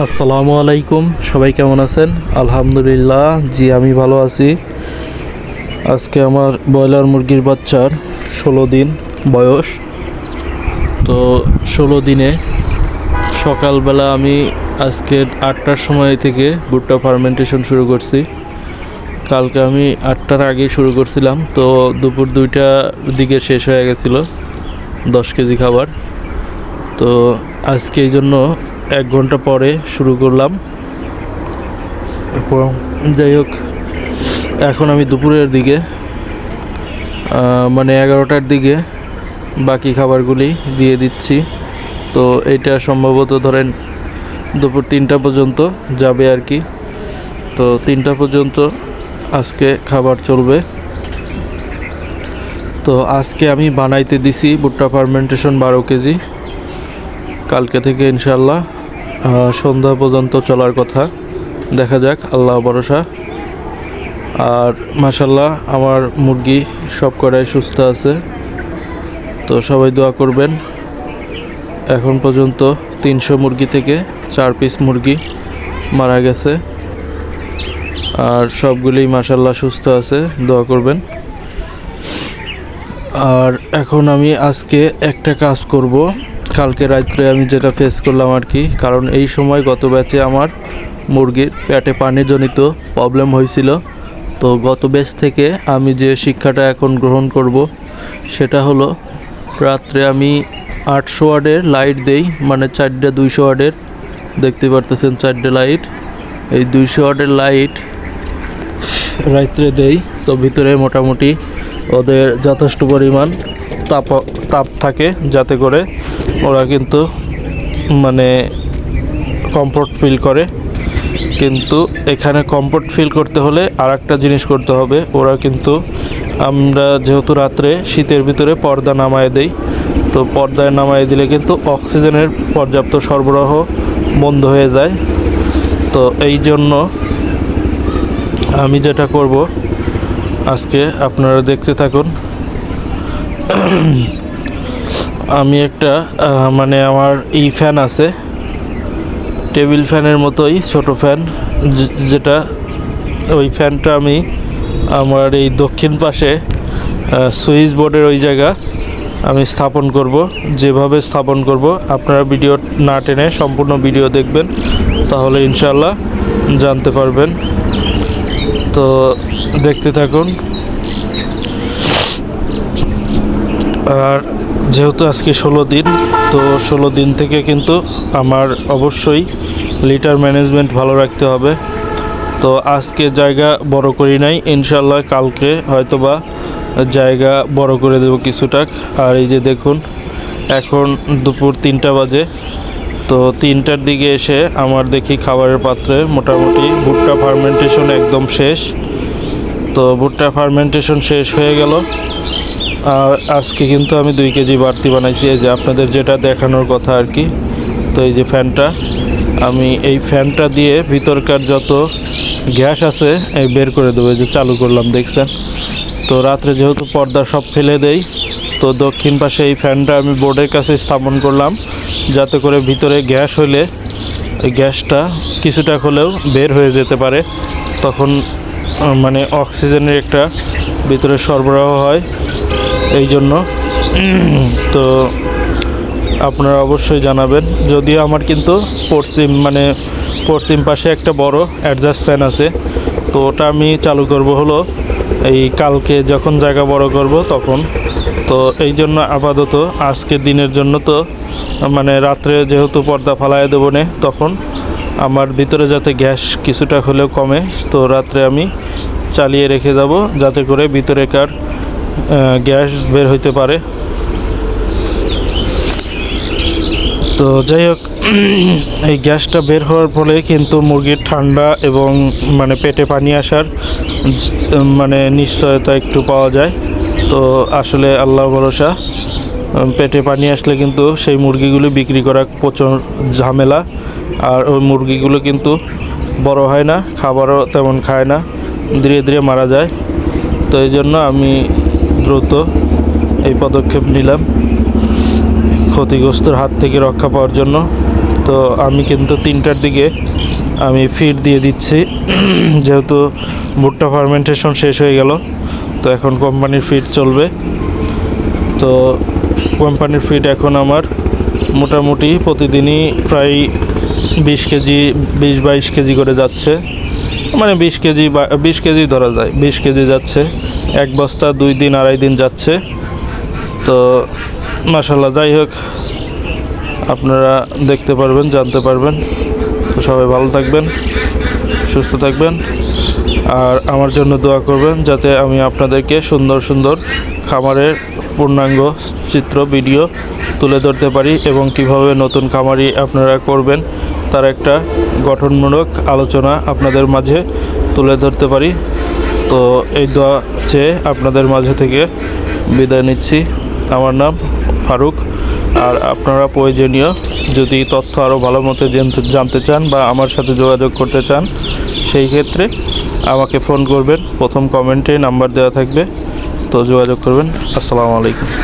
আসসালামু আলাইকুম, সবাই কেমন আছেন? আলহামদুলিল্লাহ, জি, আমি ভালো আছি। আজকে আমার ব্রয়লার মুরগির বাচ্চার ষোলো দিন বয়স। তো ষোলো দিনে সকালবেলা আমি আজকে আটটার সময় থেকে ভুট্টা ফার্মেন্টেশন শুরু করছি। কালকে আমি আটটার আগে শুরু করছিলাম, তো দুপুর দুইটার দিকে শেষ হয়ে গেছিল দশ কেজি খাবার। তো আজকে এই জন্য এক ঘণ্টা পরে শুরু করলাম। এবং যাই হোক, এখন আমি দুপুরের দিকে মানে এগারোটার দিকে বাকি খাবারগুলি দিয়ে দিচ্ছি। তো এটা সম্ভবত ধরেন দুপুর তিনটা পর্যন্ত যাবে আর কি। তো তিনটা পর্যন্ত আজকে খাবার চলবে। তো আজকে আমি বানাইতে দিছি ভুট্টা ফার্মেন্টেশন বারো কেজি। কালকে থেকে ইনশাল্লাহ সন্ধ্যা পর্যন্ত চলার কথা। দেখা যাক, আল্লাহ ভরসা। আর মাসাল্লাহ আমার মুরগি সব কটাই সুস্থ আছে। তো সবাই দোয়া করবেন। এখন পর্যন্ত তিনশো মুরগি থেকে চার পিস মুরগি মারা গেছে। আর সবগুলি মাসাল্লাহ সুস্থ আছে, দোয়া করবেন। আর এখন আমি আজকে একটা কাজ করব। কালকে রাত্রে আমি যেটা ফেস করলাম আর কি, কারণ এই সময় গত ব্যাচে আমার মুরগির পেটে পানিজনিত প্রবলেম হয়েছিল। তো গত ব্যাচ থেকে আমি যে শিক্ষাটা এখন গ্রহণ করব, সেটা হলো রাত্রে আমি আটশো ওয়ার্ডের লাইট দেই মানে চারটে দুইশো ওয়ার্ডের, দেখতে পারতেছেন চারটে লাইট এই দুইশো ওয়ার্ডের লাইট রাত্রে দেই, তো ভিতরে মোটামুটি ওদের যথেষ্ট পরিমাণ তাপ তাপ থাকে যাতে করে ওরা কিন্তু মানে কমফোর্ট ফিল করে। কিন্তু এখানে কমফোর্ট ফিল করতে হলে আর একটা জিনিস করতে হবে। ওরা কিন্তু আমরা যেহেতু রাত্রে শীতের ভিতরে পর্দা নামায় দেই, তো পর্দায় নামায় দিলে কিন্তু অক্সিজেনের পর্যাপ্ত সরবরাহ বন্ধ হয়ে যায়। তো এই জন্য আমি যেটা করব, আজকে আপনারা দেখতে থাকুন। আমি একটা মানে আমার ই ফ্যান আছে। টেবিল ফ্যানের মতোই, ছোট ফ্যান যেটা ওই ফ্যানটা আমি আমার এই দক্ষিণ পাশে সুইচ বোর্ডের ওই জায়গা আমি স্থাপন করব, যেভাবে স্থাপন করব। আপনারা ভিডিও না টেনে সম্পূর্ণ ভিডিও দেখবেন, তাহলে ইনশাল্লাহ জানতে পারবেন। তো দেখতে থাকুন। আর যেহেতু আজকে ষোলো দিন, তো ষোলো দিন থেকে কিন্তু আমার অবশ্যই লিটার ম্যানেজমেন্ট ভালো রাখতে হবে। তো আজকে জায়গা বড় করি নাই ইনশাল্লাহ কালকে হয়তোবা জায়গা বড় করে দেবো কিছুটা। আর এই যে দেখুন, এখন দুপুর তিনটা বাজে। তো তিনটার দিকে এসে আমার দেখি খাবারের পাত্রে মোটামুটি ভুট্টা ফার্মেন্টেশন একদম শেষ। তো ভুট্টা ফার্মেন্টেশন শেষ হয়ে গেল। আজকে কিন্তু আমি দুই কেজি বাড়তি বানাইছি, এই যে আপনাদের যেটা দেখানোর কথা আর কি। তো এই যে ফ্যানটা, আমি এই ফ্যানটা দিয়ে ভিতরকার যত গ্যাস আছে, এই বের করে দেবো যে চালু করলাম, দেখছেন? তো রাত্রে যেহেতু পর্দা সব ফেলে দেই, তো দক্ষিণ পাশে এই ফ্যানটা আমি বোর্ডের কাছে স্থাপন করলাম, যাতে করে ভিতরে গ্যাস হলে গ্যাসটা কিছুটা হলেও বের হয়ে যেতে পারে। তখন মানে অক্সিজেনের একটা ভিতরে সরবরাহ হয়। এই জন্য। তো আপনারা অবশ্যই জানাবেন। যদিও আমার কিন্তু পশ্চিম মানে পশ্চিম পাশে একটা বড় অ্যাডজাস্ট ফ্যান আছে। তো ওটা আমি চালু করব হলো এই কালকে যখন জায়গা বড় করব তখন। তো এই জন্য আপাতত আজকের দিনের জন্য তো মানে রাত্রে যেহেতু পর্দা ফালায় দেবো নে, তখন আমার ভিতরে যাতে গ্যাস কিছুটা হলেও কমে, তো রাত্রে আমি চালিয়ে রেখে যাব, যাতে করে ভিতরেকার গ্যাস বের হইতে পারে। তো যাই হোক, এই গ্যাসটা বের হওয়ার ফলে কিন্তু মুরগির ঠান্ডা এবং মানে পেটে পানি আসার মানে নিশ্চয়তা একটু পাওয়া যায়। তো আসলে আল্লাহ ভরসা পেটে পানি আসলে কিন্তু সেই মুরগিগুলো বিক্রি করা প্রচুর ঝামেলা। আর ওই মুরগিগুলো কিন্তু বড় হয় না, খাবারও তেমন খায় না, ধীরে ধীরে মারা যায়। তো এই জন্য আমি দ্রুত এই পদক্ষেপ নিলাম। ক্ষতিগ্রস্তর হাত থেকে রক্ষা পাওয়ার জন্য। তো আমি কিন্তু তিনটার দিকে আমি ফিড দিয়ে দিচ্ছি। যেহেতু ভুট্টা ফার্মেন্টেশন শেষ হয়ে গেল, তো এখন কোম্পানির ফিড চলবে। তো কোম্পানির ফিড এখন আমার মোটামুটি প্রতিদিনই প্রায় বিশ কেজি, বিশ বাইশ কেজি করে যাচ্ছে। মানে বিশ কেজি বা, বিশ কেজি ধরা যায়। বিশ কেজি যাচ্ছে, এক বস্তা, দুই দিন, আড়াই দিন যাচ্ছে। তো মাসাল্লাহ যাই হোক, আপনারা দেখতে পারবেন, জানতে পারবেন। তো সবাই ভালো থাকবেন, সুস্থ থাকবেন। আর আমার জন্য দোয়া করবেন, যাতে আমি আপনাদেরকে সুন্দর সুন্দর খামারের পূর্ণাঙ্গ চিত্র, ভিডিও তুলে ধরতে পারি এবং কীভাবে নতুন খামারি আপনারা করবেন তার একটা গঠনমূলক আলোচনা আপনাদের মাঝে তুলে ধরতে পারি। তো এই দোয়া চেয়ে আপনাদের মাঝে থেকে বিদায় নিচ্ছি। আমার নাম ফারুক। আর আপনারা প্রয়োজনীয় যদি তথ্য আরও ভালো মতো জানতে- চান বা আমার সাথে যোগাযোগ করতে চান, সেই ক্ষেত্রে আমাকে ফোন করবেন। প্রথম কমেন্টে নাম্বার দেওয়া থাকবে। তো যোগাযোগ করবেন। আসসালামু আলাইকুম।